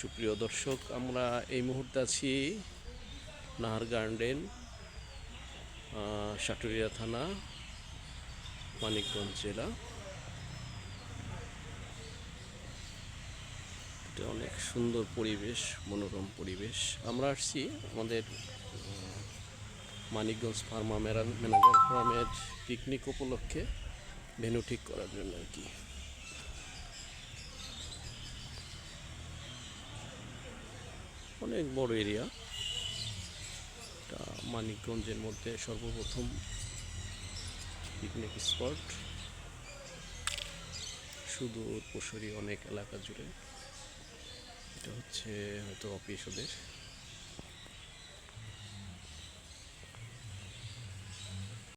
সুপ্রিয় দর্শক, আমরা এই মুহূর্তে আছি নাহার গার্ডেন সাটুরিয়া থানা, মানিকগঞ্জ জেলা। এটা অনেক সুন্দর পরিবেশ, মনোরম পরিবেশ। আমরা আসছি আমাদের মানিকগঞ্জ ফার্মা ম্যানেজার ফার্মের পিকনিক উপলক্ষে, ভেন্যু ঠিক করার জন্য আর কি। অনেক বড় এরিয়া এটা মানিকগঞ্জের মধ্যে সর্বপ্রথম পিকনিক স্পট সুদূর পশুরি অনেক এলাকা জুড়ে। এটা হচ্ছে হয়তো অফিস ওদের।